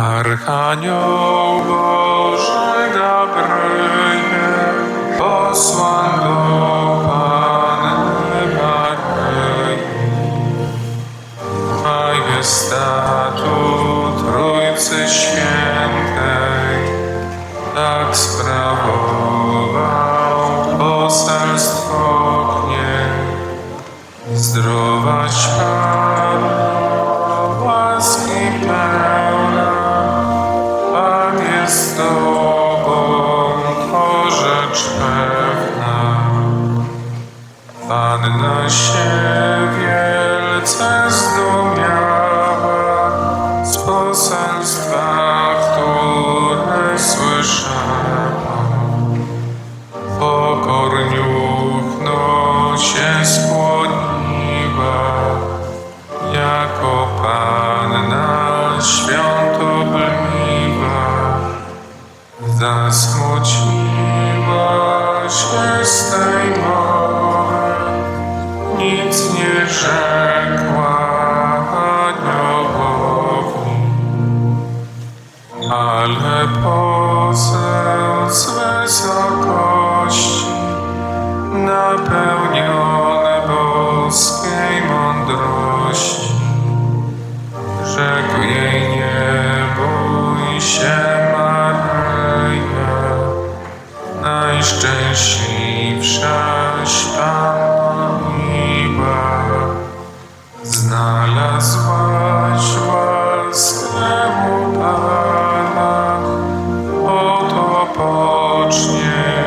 Archanioł Boży Gabryel, posłan do Panny Maryi, majestatu Trójcy Świętej, tak sprawował poselstwo mnie. Zdrowaś Panno, rzecz pewna. Panna się wielce zdumiała z poselstwa, które słyszała. Pokorniówno się skłoniła, jako Panna świątobliwa. nic nie rzekła aniołowi, ale poseł z wysokości napełniony boskiej mądrości rzekł jej nie bój się Maryjo, najszczęśliwsza Ile złaś własnemu Pana, oto pocznie.